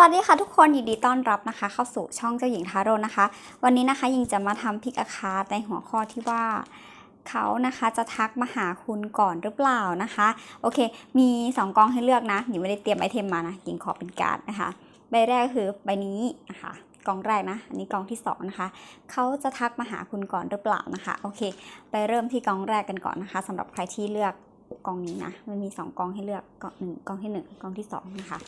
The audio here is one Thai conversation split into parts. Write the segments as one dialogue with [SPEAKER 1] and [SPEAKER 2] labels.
[SPEAKER 1] วัสดีค่ะทุกคนยินดีต้อนรับนะคะ เข้าสู่ช่องเจ้าหญิงทาโร่นะคะ วันนี้นะคะยิงจะมาทำพิกอาคาร์ในหัวข้อที่ว่าเขานะคะจะทักมาหาคุณก่อนหรือเปล่านะคะ โอเค มี 2กองให้เลือกนะหญิงไม่ได้เตรียมไอเทมมานะหญิงขอเป็นการ์ดนะคะใบแรกคือใบนี้นะคะกองแรกนะอันนี้กองที่สองนะคะเขาจะทักมาหาคุณก่อนหรือเปล่านะคะโอเค ไปเริ่มที่กองแรกกันก่อนนะคะสำหรับใครที่เลือกกองนี้นะมันมีสองกองให้เลือกกองหนึ่งกองที่หนึ่งกองที่สองนะคะ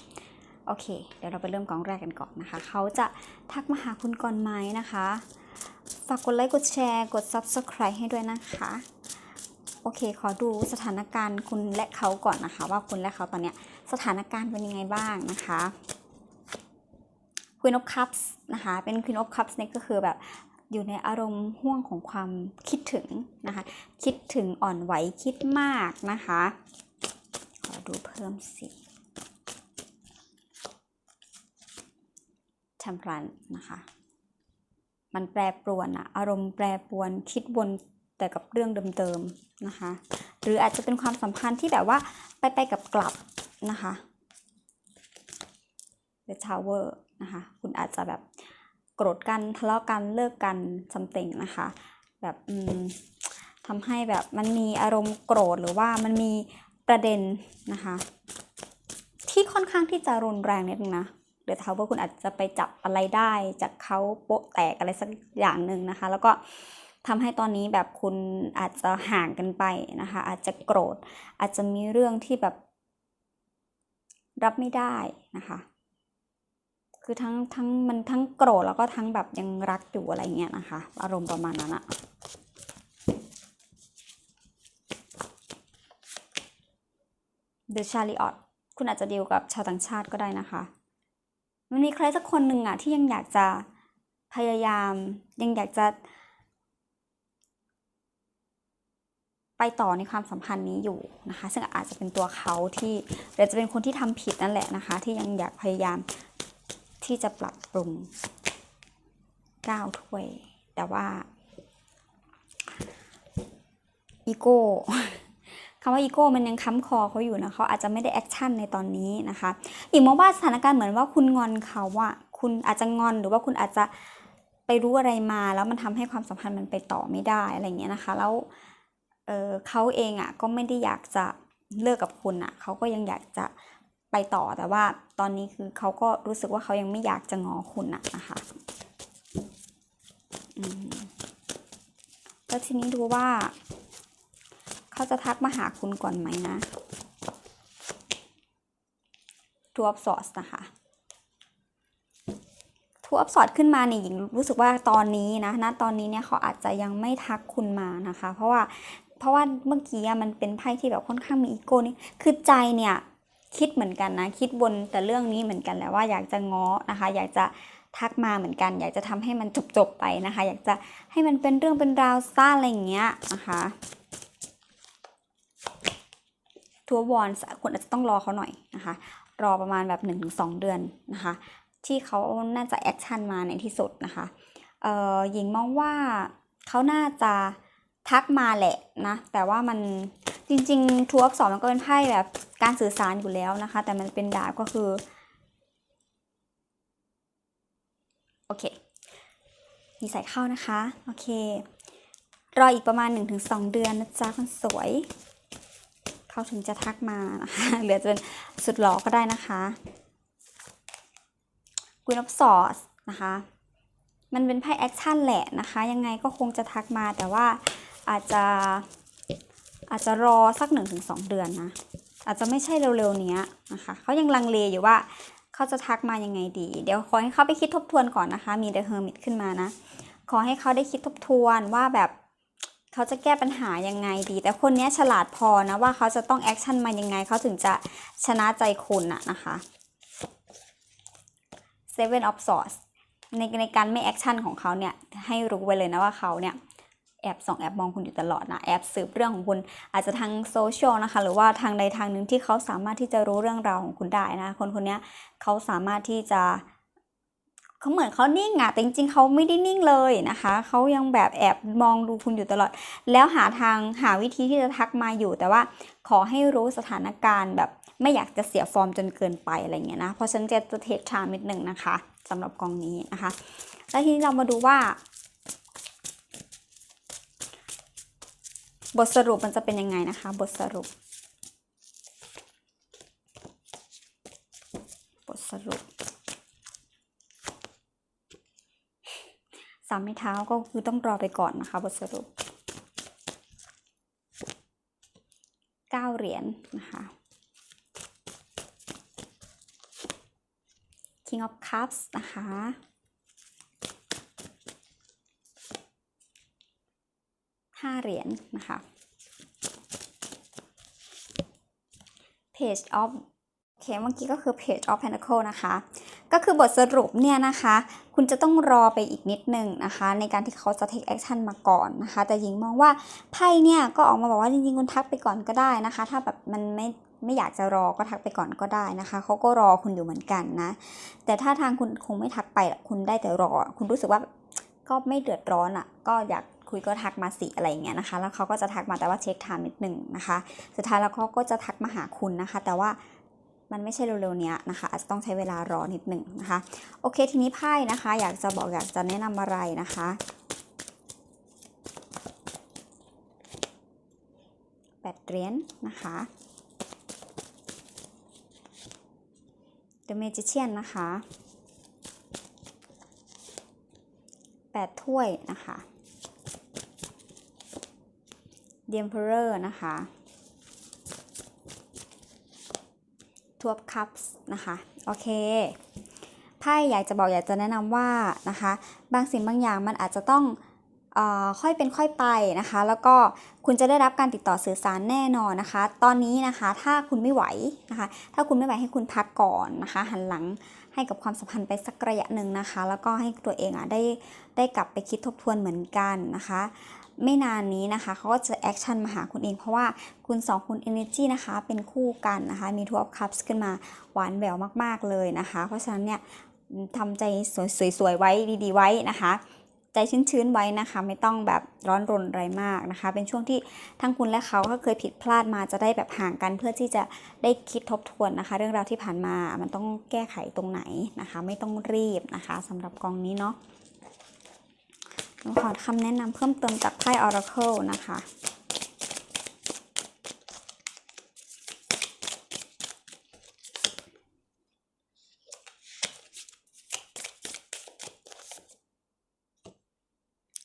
[SPEAKER 1] โอเค เดี๋ยวเราไปเริ่มกองแรกกันก่อนนะคะ เขาจะทักมาหาคุณก่อนไหมนะคะ ฝากกดไลค์กดแชร์กด Subscribe ให้ด้วยนะคะ โอเค ขอดูสถานการณ์คุณและเขาก่อนนะคะ ว่าคุณและเขาตอนเนี้ยสถานการณ์เป็นยังไงบ้างนะคะ Queen of Cups นะคะ เป็น Queen of Cups เนี่ยก็คือแบบอยู่ในอารมณ์ห่วงของความคิดถึงนะคะ คิดถึงอ่อนไหวคิดมากนะคะ ขอดูเพิ่มสิ t e m p e r a n c e นะคะ มันแปรปรวนอะอารมณ์แปรปรวนคิดวนแต่กับเรื่องเดิมๆนะคะ หรืออาจจะเป็นความสัมพันธ์ที่แบบว่าไปไปกับกลับนะคะ The Tower นะคะ คุณอาจจะแบบโกรธกันทะเลาะกันเลิกกัน something นะคะ แบบอืมทำให้แบบมันมีอารมณ์โกรธหรือว่ามันมีประเด็นนะคะ ที่ค่อนข้างที่จะรุนแรงนิดนึงนะ เดี๋ยวเท้าว่าคุณอาจจะไปจับอะไรได้ จากเขาโปะแตกอะไรสักอย่างหนึ่งนะคะ แล้วก็ทำให้ตอนนี้แบบคุณอาจจะห่างกันไปนะคะ อาจจะโกรธ อาจจะมีเรื่องที่แบบ รับไม่ได้นะคะ คือทั้งทั้งมันทั้งโกรธแล้วก็ทั้งแบบยังรักอยู่อะไรเงี้ยนะคะ อารมณ์ประมาณนั้นอะ The Chariot คุณอาจจะดีลกับชาวต่างชาติก็ได้นะคะ มันมีใครสักคนหนึ่งอะที่ยังอยากจะพยายาม ยังอยากจะ ไปต่อในความสัมพันธ์นี้อยู่นะคะ ซึ่งอาจจะเป็นตัวเขาที่หรือจะเป็นคนที่ทำผิดนั่นแหละนะคะ ที่ยังอยากพยายามที่จะปรับปรุงก้าวถ้วย แต่ว่าอีโก้ คำว่าอีโก้มันยังค้ำคอเขาอยู่นะเขาอาจจะไม่ได้แอคชั่นในตอนนี้นะคะอีกมองว่าสถานการณ์เหมือนว่าคุณงอนเขาอะคุณอาจจะงอนหรือว่าคุณอาจจะไปรู้อะไรมาแล้วมันทำให้ความสัมพันธ์มันไปต่อไม่ได้อะไรเงี้ยนะคะ แล้วเเขาเองอะก็ไม่ได้อยากจะเลิกกับคุณอะเขาก็ยังอยากจะไปต่อแต่ว่าตอนนี้คือเขาก็รู้สึกว่าเขายังไม่อยากจะงอคุณอะนะคะอืมแล้วทีนี้ดูว่า เขาจะทักมาหาคุณก่อนไหมนะ Two of Swords นะคะ Two of Swords ขึ้นมาเนี่ยหญิงรู้สึกว่าตอนนี้นะณตอนนี้เนี่ยเขาอาจจะยังไม่ทักคุณมานะคะ เพราะว่าเพราะว่าเมื่อกี้มันเป็นไพ่ที่แบบค่อนข้างมีอีโก้นี่คือใจเนี่ยคิดเหมือนกันนะ คิดบนแต่เรื่องนี้เหมือนกันแหล้วว่าอยากจะง้อนะคะ อยากจะทักมาเหมือนกัน อยากจะทำให้มันจบๆไปนะคะ อยากจะให้มันเป็นเรื่องเป็นราวซ่าอะไรอย่างเงี้ยนะคะ ทัววอนคุณอาจจะต้องรอเขาหน่อยนะคะ รอประมาณแบบ 1-2 เดือนนะคะ ที่เขาน่าจะแอคชั่นมาในที่สุดนะคะเอ่อหญิงมองว่าเขาน่าจะทักมาแหละนะแต่ว่ามันจริงๆทัวร์สองมันก็เป็นไพ่แบบการสื่อสารอยู่แล้วนะคะ แต่มันเป็นดาบก็คือโอเคมีใส่เข้านะคะ โอเค รออีกประมาณ 1-2 เดือนนะจ๊ะคนสวย เขาถึงจะทักมานะคะเหลือจะเป็นสุดหล่อก็ได้นะคะ Queen of Swords นะคะ มันเป็นไพ่แอคชั่นแหละนะคะ ยังไงก็คงจะทักมาแต่ว่าอาจจะอาจจะรอสัก 1-2 เดือนนะ อาจจะไม่ใช่เร็วๆเนี้ยนะคะเขายังลังเลอยู่ว่าเขาจะทักมายังไงดี เดี๋ยวขอให้เขาไปคิดทบทวนก่อนนะคะ มี The Hermit ขึ้นมานะ ขอให้เขาได้คิดทบทวนว่าแบบ เขาจะแก้ปัญหายังไงดี แต่คนนี้ฉลาดพอนะว่าเขาจะต้องแอคชั่นมายังไงเขาถึงจะชนะใจคุณอะนะคะ Seven of Swords ในในการไม่แอคชั่นของเขาเนี่ยให้รู้ไว้เลยนะว่าเขาเนี่ยแอบส่องแอบมองคุณอยู่ตลอดนะแอบสืบเรื่องของคุณอาจจะทางโซเชียลนะคะหรือว่าทางใดทางหนึ่งที่เขาสามารถที่จะรู้เรื่องราวของคุณได้นะคนคนนี้เขาสามารถที่จะ เขาเหมือนเขานิ่งอะแต่จริงๆเขาไม่ได้นิ่งเลยนะคะเขายังแบบแอบมองดูคุณอยู่ตลอด แล้วหาทางหาวิธีที่จะทักมาอยู่ แต่ว่าขอให้รู้สถานการณ์แบบไม่อยากจะเสียฟอร์มจนเกินไปอะไรเงี้ยนะ เพราะฉันจะจะเทคไทม์นิดหนึ่งนะคะสำหรับกองนี้นะคะ แล้วทีนี้เรามาดูว่า บทสรุปมันจะเป็นยังไงนะคะ บทสรุป บทสรุป สามไม้เท้าก็คือต้องรอไปก่อนนะคะบทสรุปเก้าเหรียญนะคะ King of Cups นะคะ ห้าเหรียญนะคะ Page of โอเคเมื่อกี้ก็คือ Page of Pentacle นะคะ ก็คือบทสรุปเนี่ยนะคะ คุณจะต้องรอไปอีกนิดนึงนะคะ ในการที่เขาจะ take action มาก่อนนะคะ แต่หญิงมองว่าไพ่เนี่ยก็ออกมาบอกว่าจริงๆคุณทักไปก่อนก็ได้นะคะ ถ้าแบบมันไม่ไม่อยากจะรอก็ทักไปก่อนก็ได้นะคะ เขาก็รอคุณอยู่เหมือนกันนะ แต่ถ้าทางคุณคงไม่ทักไปคุณได้แต่รอ คุณรู้สึกว่าก็ไม่เดือดร้อนอะ ก็อยากคุยก็ทักมาสิอะไรอย่างเงี้ยนะคะ แล้วเขาก็จะทักมาแต่ว่าเช็คไทม์นิดหนึ่งนะคะ สุดท้ายแล้วเขาก็จะทักมาหาคุณนะคะ แต่ว่า มันไม่ใช่เร็วๆนี้นะคะ อาจจะต้องใช้เวลารอนิดหนึ่งนะคะ โอเค ทีนี้ไพ่นะคะ อยากจะบอกอยากจะแนะนำอะไรนะคะ แปดเหรียญนะคะ The Magician นะคะแปดถ้วยนะคะ The Emperor นะคะ Two of Cups นะคะโอเคไพ่อยากจะบอกอยากจะแนะนำว่านะคะบางสิ่งบางอย่างมันอาจจะต้องอค่อยเป็นค่อยไปนะคะ แล้วก็คุณจะได้รับการติดต่อสื่อสารแน่นอนนะคะ ตอนนี้นะคะถ้าคุณไม่ไหวนะคะ ถ้าคุณไม่ไหวให้คุณพักก่อนนะคะ หันหลังให้กับความสัมพันธ์ไปสักระยะหนึ่งนะคะ แล้วก็ให้ตัวเองอะได้ได้กลับไปคิดทบทวนเหมือนกันนะคะไม่นานนี้นะคะเขาก็จะแอคชั่นมาหาคุณเอง เพราะว่าคุณสองคุณ energy นะคะเป็นคู่กันนะคะ มี two of cups ขึ้นมาหวานแหววมาก ๆ เลยนะคะ เพราะฉะนั้นเนี่ยทำใจสวยๆไว้ดีๆไว้นะคะใจชื้นๆไว้นะคะ ไม่ต้องแบบร้อนรนอะไรมากนะคะ เป็นช่วงที่ทั้งคุณและเขาถ้าเคยผิดพลาดมาจะได้แบบห่างกันเพื่อที่จะได้คิดทบทวนนะคะ เรื่องราวที่ผ่านมามันต้องแก้ไขตรงไหนนะคะ ไม่ต้องรีบนะคะสำหรับกองนี้เนาะ ขอคำแนะนำเพิ่มเติมจากไพ่ Oracle นะคะ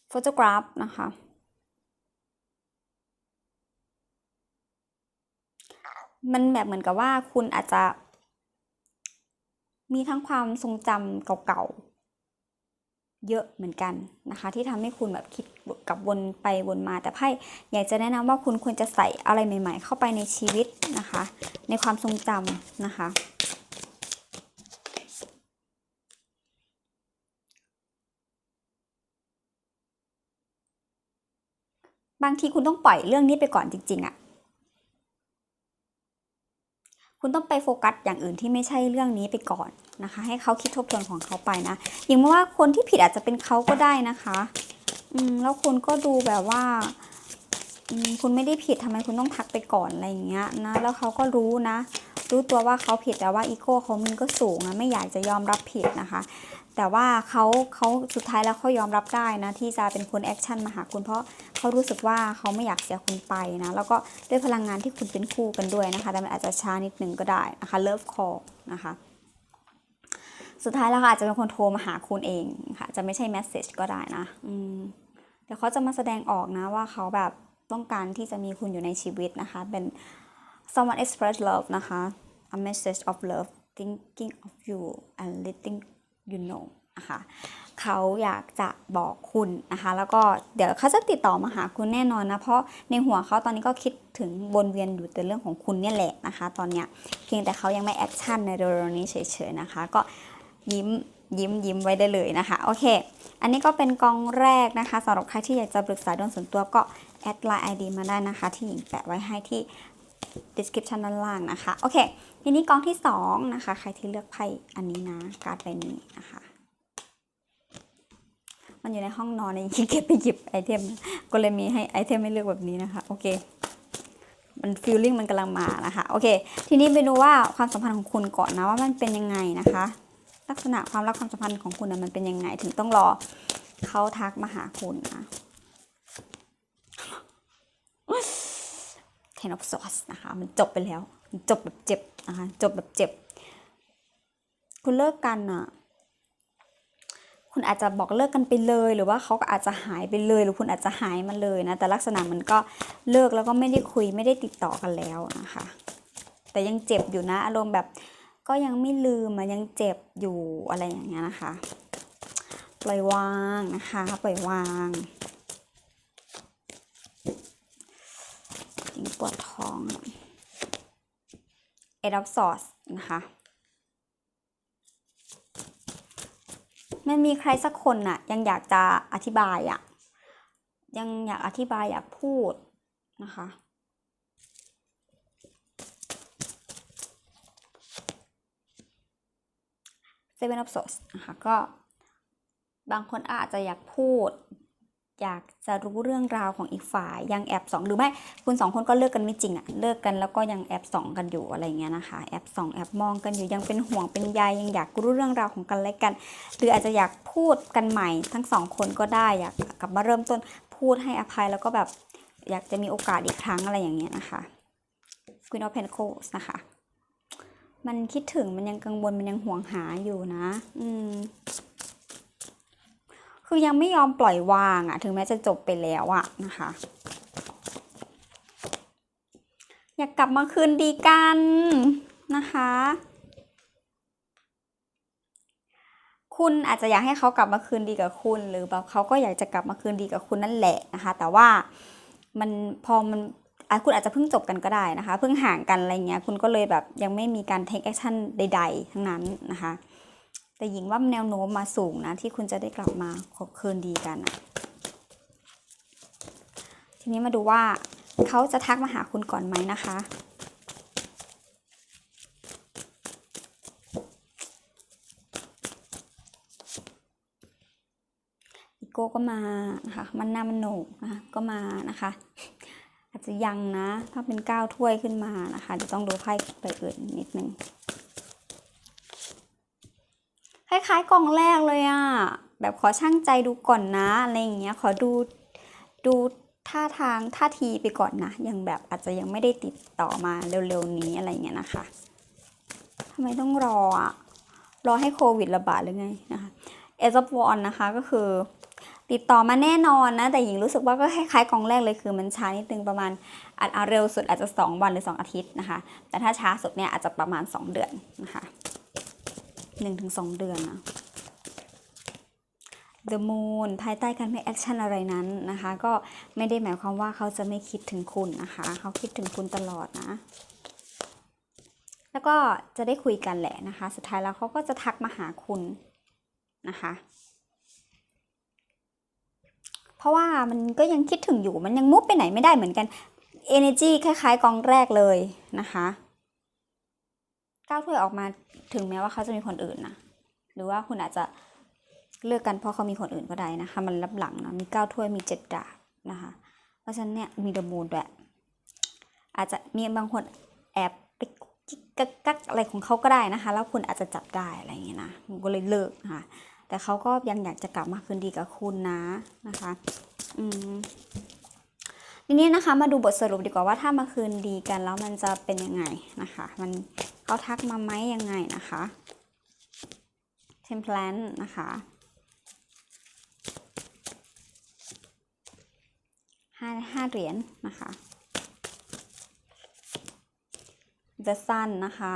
[SPEAKER 1] โฟโตกราฟนะคะมันแบบเหมือนกับว่าคุณอาจจะมีทั้งความทรงจำเก่าๆ เยอะเหมือนกันนะคะ ที่ทำให้คุณแบบคิดกลับวนไปวนมา แต่ไพ่อยากจะแนะนำว่าคุณควรจะใส่อะไรใหม่ ๆ เข้าไปในชีวิตนะคะ ในความทรงจำนะคะ บางทีคุณต้องปล่อยเรื่องนี้ไปก่อนจริง ๆอะ่ะ คุณต้องไปโฟกัสอย่างอื่นที่ไม่ใช่เรื่องนี้ไปก่อนนะคะ ให้เขาคิดทบทวนของเขาไปนะอย่างว่าคนที่ผิดอาจจะเป็นเขาก็ได้นะคะอืมแล้วคุณก็ดูแบบว่าคุณไม่ได้ผิดทำไมคุณต้องทักไปก่อนอะไรอย่างเงี้ยนะ แล้วเขาก็รู้นะ รู้ตัวว่าเขาผิดแต่ว่าอีโก้เขามันก็สูงนะไม่อยากจะยอมรับผิดนะคะ แต่ว่าเขาเขาสุดท้ายแล้วเขายอมรับได้นะ ที่จะเป็นคนแอคชั่นมาหาคุณเพราะเขารู้สึกว่าเขาไม่อยากเสียคุณไปนะ แล้วก็ด้วยพลังงานที่คุณเป็นคู่กันด้วยนะคะ แต่มันอาจจะช้านิดนึงก็ได้นะคะเลิฟคอนะคะ สุดท้ายแล้วค่ะอาจจะเป็นคนโทรมาหาคุณเองค่ะจะไม่ใช่แมสเซจก็ได้นะอืมเดี๋ยวเขาจะมาแสดงออกนะว่าเขาแบบต้องการที่จะมีคุณอยู่ในชีวิตนะคะ เป็น someone express love นะคะ a message of love thinking of you and letting you know นะคะเขาอยากจะบอกคุณนะคะแล้วก็เดี๋ยวเขาจะติดต่อมาหาคุณแน่นอนนะเพราะในหัวเขาตอนนี้ก็คิดถึงวนเวียนอยู่แต่เรื่องของคุณเนี่ยแหละนะคะตอนเนี้ยเพียงแต่เขายังไม่แอคชั่นในเร็วๆนี้เฉยๆนะคะก็ยิ้มยิ้มยิ้มไว้ได้เลยนะคะโอเค อันนี้ก็เป็นกองแรกนะคะสำหรับใครที่อยากจะปรึกษาดวงส่วนตัวก็แอดไลน์ ID มาได้นะคะที่หญิงแปะไว้ให้ที่ description ด้านล่างนะคะโอเค ทีนี้กองที่2นะคะ ใครที่เลือกไพ่อันนี้นะ การ์ดใบนี้นะคะ มันอยู่ในห้องนอนในขี้เกียจไปหยิบไอเทม ก็เลยมีให้ไอเทมให้เลือกแบบนี้นะคะ โอเคมันฟีลลิ่งมันกำลังมานะคะ โอเค ทีนี้ไปดูว่าความสัมพันธ์ของคุณก่อนนะว่ามันเป็นยังไงนะคะ ลักษณะความรักความสัมพันธ์ของคุณนะมันเป็นยังไง ถึงต้องรอเขาทักมาหาคุณนะ Ten of Swords นะคะ มันจบไปแล้ว จบแบบเจ็บนะคะจบแบบเจ็บ คุณเลิกกันอะ คุณอาจจะบอกเลิกกันไปเลยหรือว่าเขาก็อาจจะหายไปเลยหรือคุณอาจจะหายมาเลยนะ แต่ลักษณะมันก็เลิกแล้วก็ไม่ได้คุยไม่ได้ติดต่อกันแล้วนะคะ แต่ยังเจ็บอยู่นะ อารมณ์แบบก็ยังไม่ลืมมันยังเจ็บอยู่อะไรอย่างเงี้ยนะคะ ปล่อยวางนะคะ ปล่อยวางจริงปวดท้อง เอดับซอสนะคะมันมีใครสักคนน่ะยังอยากจะอธิบายอะยังอยากอธิบายอยากพูดนะคะ Seven of Swords นะคะก็บางคนอาจจะอยากพูด อยากจะรู้เรื่องราวของอีกฝ่ายยังแอบสองหรือไม่คุณสองคนก็เลิกกันไม่จริงอะเลิกกันแล้วก็ยังแอบสองกันอยู่อะไรเงี้ยนะคะแอบสองแอบมองกันอยู่ยังเป็นห่วงเป็นใยยังอยากรู้เรื่องราวของกันและกัน หรืออาจจะอยากพูดกันใหม่ ทั้งสองคนก็ได้อยากกลับมาเริ่มต้นพูดให้อภัยแล้วก็แบบอยากจะมีโอกาสอีกครั้งอะไรอย่างเงี้ยนะคะ Queen of Pentacles นะคะ มันคิดถึงมันยังกังวลมันยังห่วงหาอยู่นะ อืม คือยังไม่ยอมปล่อยวางอะถึงแม้จะจบไปแล้วอะนะคะ อยากกลับมาคืนดีกันนะคะ คุณอาจจะอยากให้เขากลับมาคืนดีกับคุณ หรือแบบเขาก็อยากจะกลับมาคืนดีกับคุณนั่นแหละนะคะ แต่ว่ามันพอมันคุณอาจจะเพิ่งจบกันก็ได้นะคะ เพิ่งห่างกันอะไรเงี้ย คุณก็เลยแบบยังไม่มีการ take action ใด ๆ ทั้งนั้นนะคะ แต่หญิงว่าแนวโน้มมาสูงนะ ที่คุณจะได้กลับมาคบคืนดีกันนะทีนี้มาดูว่าเขาจะทักมาหาคุณก่อนไหมนะคะ อีโก้ก็มานะคะ มันหน้ามันโหนกนะคะก็มานะคะ อาจจะยังนะ ถ้าเป็นก้าวถ้วยขึ้นมานะคะเดี๋ยวต้องดูไพ่ใบอื่นนิดนึง คล้ายๆกล่องแรกเลยอะแบบขอช่างใจดูก่อนนะอะไรอย่างเงี้ย ขอดูดูท่าทางท่าทีไปก่อนนะ ยังแบบอาจจะยังไม่ได้ติดต่อมาเร็วๆนี้อะไรเงี้ยนะคะทำไมต้องรออะรอให้โควิดระบาดหรือไงนะคะเอซวอนนะคะก็คือ ติดต่อมาแน่นอนนะ แต่หญิงรู้สึกว่าก็คล้ายๆกล่องแรกเลยคือมันช้านิดนึงประมาณอาจเอาเร็วสุดอาจจะ 2 วันหรือ 2 อาทิตย์นะคะ แต่ถ้าช้าสุดเนี่ยอาจจะประมาณ 2 เดือนนะคะ หนึ่งถึงสองเดือนนะ The Moon ภายใต้การไม่แอคชั่นอะไรนั้นนะคะ ก็ไม่ได้หมายความว่าเขาจะไม่คิดถึงคุณนะคะ เขาคิดถึงคุณตลอดนะ แล้วก็จะได้คุยกันแหละนะคะ สุดท้ายแล้วเขาก็จะทักมาหาคุณนะคะ เพราะว่ามันก็ยังคิดถึงอยู่มันยังมุดไปไหนไม่ได้เหมือนกัน Energy คล้ายๆกองแรกเลยนะคะ ก้าวถ้วยออกมาถึงแม้ว่าเขาจะมีคนอื่นนะหรือว่าคุณอาจจะเลือกกันเพราะเขามีคนอื่นก็ได้นะคะมันรับหลังนะมีเก้าถ้วยมีเจ็ดดาบนะคะ เพราะฉะนั้นเนี่ยมีเดอะมูนด้วยอาจจะมีบางคนแอบไปกิ๊กกักกักอะไรของเขาก็ได้นะคะ แล้วคุณอาจจะจับได้อะไรอย่างเงี้ยนะก็เลยเลิกนะคะแต่เขาก็ยังอยากจะกลับมาคืนดีกับคุณนะนะคะอืมทีนี้นะคะมาดูบทสรุปดีกว่าว่าถ้ามาคืนดีกันแล้วมันจะเป็นยังไงนะคะ มัน เขาทักมาไหมยังไงนะคะเทมเพลนนะคะห้าห้าเหรียญนะคะ The Sun นะคะ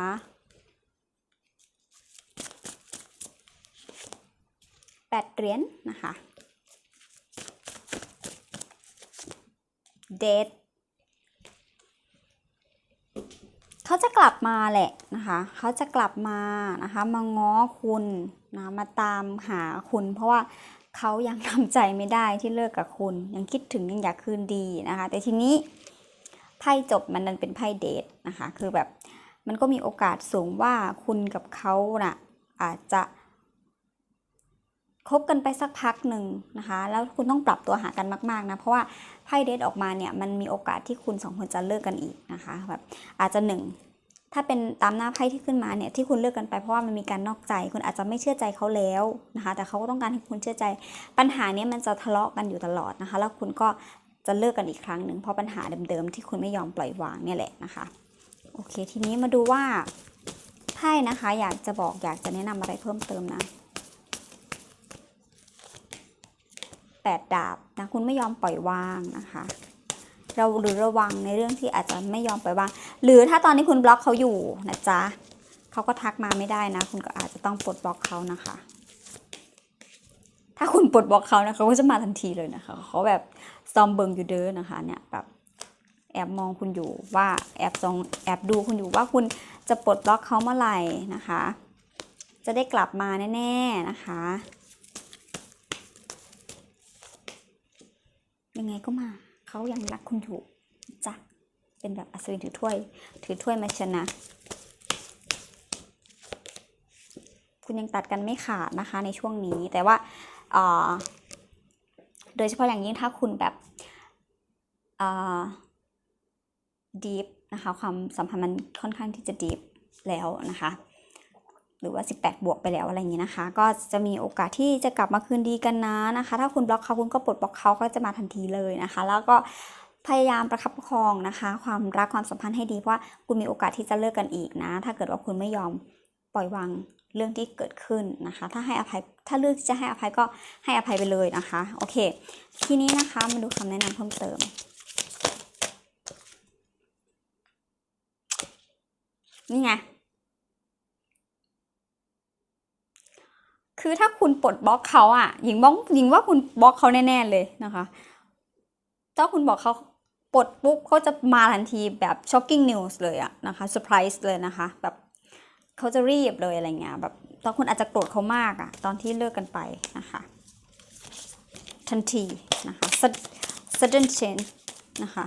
[SPEAKER 1] แปดเหรียญนะคะ Dead เขาจะกลับมาแหละนะคะเขาจะกลับมานะคะมาง้อคุณนะมาตามหาคุณ เพราะว่าเขายังทำใจไม่ได้ที่เลิกกับคุณ ยังคิดถึงยังอยากคืนดีนะคะ แต่ทีนี้ไพ่จบมันนันเป็นไพ่เดทนะคะ คือแบบมันก็มีโอกาสสูงว่าคุณกับเขาน่ะอาจจะ คบกันไปสักพักหนึ่งนะคะ แล้วคุณต้องปรับตัวหากันมากๆนะ เพราะว่าไพ่เดทออกมาเนี่ยมันมีโอกาสที่คุณสองคนจะเลิกกันอีกนะคะแบบอาจจะหนึ่งถ้าเป็นตามหน้าไพ่ที่ขึ้นมาเนี่ยที่คุณเลิกกันไปเพราะว่ามันมีการนอกใจ คุณอาจจะไม่เชื่อใจเขาแล้วนะคะ แต่เขาก็ต้องการให้คุณเชื่อใจ ปัญหาเนี้มันจะทะเลาะกันอยู่ตลอดนะคะ แล้วคุณก็จะเลิกกันอีกครั้งหนึ่งเพราะปัญหาเดิมๆที่คุณไม่ยอมปล่อยวางเนี่ยแหละนะคะโอเคทีนี้มาดูว่าไพ่นะคะ อยากจะบอกอยากจะแนะนำอะไรเพิ่มเติมนะ แปดดาบนะคุณไม่ยอมปล่อยวางนะคะ เราหรือระวังในเรื่องที่อาจจะไม่ยอมปล่อยวาง หรือถ้าตอนนี้คุณบล็อกเขาอยู่นะจ๊ะเขาก็ทักมาไม่ได้นะ คุณก็อาจจะต้องปลดบล็อกเขานะคะ ถ้าคุณปลดบล็อกเขานะเขาก็จะมาทันทีเลยนะคะเขาแบบซอมเบิงอยู่เด้อนะคะเนี่ยแบบแอบมองคุณอยู่ว่าแอบซองแอบดูคุณอยู่ว่าคุณจะปลดบล็อกเขาเมื่อไหร่นะคะ จะได้กลับมาแน่ ๆ นะคะ ยังไงก็มา เขายังรักคุณอยู่จ้ะเป็นแบบอัศวินถือถ้วย ถือถ้วยมาชนะ คุณยังตัดกันไม่ขาดนะคะในช่วงนี้ แต่ว่าโดยเฉพาะอย่างยิ่งถ้าคุณแบบดีฟนะคะ ความสัมพันธ์มันค่อนข้างที่จะดีฟแล้วนะคะ หรือว่า 18 บวกไปแล้วอะไรอย่างนี้นะคะ ก็จะมีโอกาสที่จะกลับมาคืนดีกันนะนะคะ ถ้าคุณบล็อกเขาคุณก็ปลดบล็อกเขาก็จะมาทันทีเลยนะคะ แล้วก็พยายามประคับประคองนะคะ ความรักความสัมพันธ์ให้ดีเพราะว่าคุณมีโอกาสที่จะเลิกกันอีกนะ ถ้าเกิดว่าคุณไม่ยอมปล่อยวางเรื่องที่เกิดขึ้นนะคะ ถ้าให้อภัยถ้าเลือกจะให้อภัยก็ให้อภัยไปเลยนะคะ โอเค ทีนี้นะคะมาดูคำแนะนำเพิ่มเติมนี่ไง คือถ้าคุณปลดบล็อกเขาอะหญิงบ้องหญิงว่าคุณบล็อกเขาแน่ ๆ เลยนะคะถ้าคุณบอกเขาปลดปุ๊บเขาจะมาทันทีแบบ shocking news เลยอะนะคะ surprise เลยนะคะ แบบเขาจะรีบเลยอะไรเงี้ยแบบตอนคุณอาจจะโกรธเขามากอะตอนที่เลิกกันไปนะคะ ทันทีนะคะ sudden change นะคะ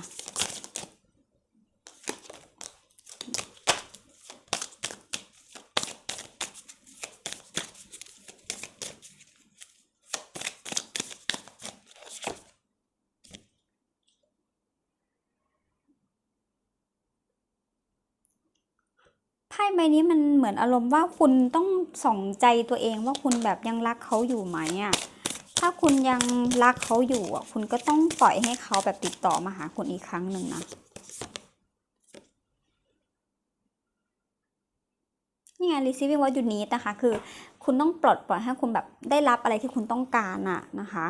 [SPEAKER 1] ใบนี้มันเหมือนอารมณ์ว่าคุณต้องส่องใจตัวเองว่าคุณแบบยังรักเขาอยู่ไหมอะถ้าคุณยังรักเขาอยู่อะ คุณก็ต้องปล่อยให้เขาแบบติดต่อมาหาคุณอีกครั้งหนึ่งนะนี่ไง receiving what you need นะคะ คือคุณต้องปลดปล่อยให้คุณแบบได้รับอะไรที่คุณต้องการอะนะคะ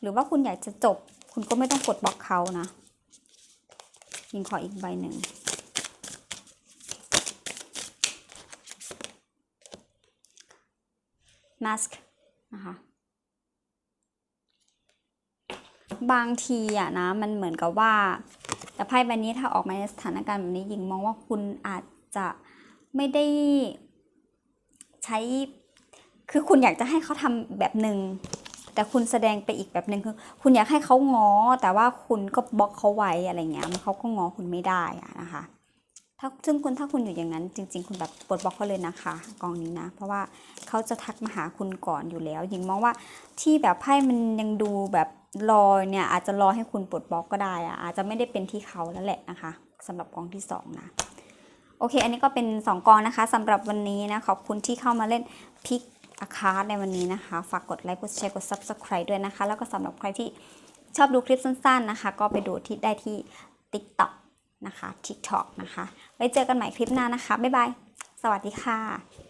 [SPEAKER 1] หรือว่าคุณอยากจะจบ คุณก็ไม่ต้องกดบล็อกเขานะยิงขออีกใบหนึ่ง mask นะคะ บางทีอะนะ มันเหมือนกับว่า แต่ไพ่ใบนี้ถ้าออกมาในสถานการณ์แบบนี้หญิงมองว่าคุณอาจจะไม่ได้ใช้ คือคุณอยากจะให้เขาทำแบบหนึ่งแต่คุณแสดงไปอีกแบบหนึ่งคือ คุณอยากให้เขาง้อ แต่ว่าคุณก็บล็อกเขาไว้อะไรเงี้ยมันเขาก็ง้อคุณไม่ได้อะนะคะ ถ้าซึ่งคุณถ้าคุณอยู่อย่างนั้น จริง ๆ คุณแบบปลดบล็อกเขาเลยนะคะ กองนี้นะ เพราะว่าเขาจะทักมาหาคุณก่อนอยู่แล้ว หญิงมองว่าที่แบบไพ่มันยังดูแบบรอเนี่ยอาจจะรอให้คุณปลดบล็อกก็ได้อะอาจจะไม่ได้เป็นที่เขาแล้วแหละนะคะสำหรับกองที่สองนะโอเค อันนี้ก็เป็น 2 กองนะคะสำหรับวันนี้นะขอบคุณที่เข้ามาเล่นพิกอาคาในวันนี้นะคะ ฝากกดไลค์กดแชร์กด Subscribe ด้วยนะคะ แล้วก็สำหรับใครที่ชอบดูคลิปสั้น ๆนะคะ ก็ไปดูที่ได้ที่ TikTok นะคะ TikTok นะคะ ไว้เจอกันใหม่คลิปหน้านะคะ บ๊ายบาย สวัสดีค่ะ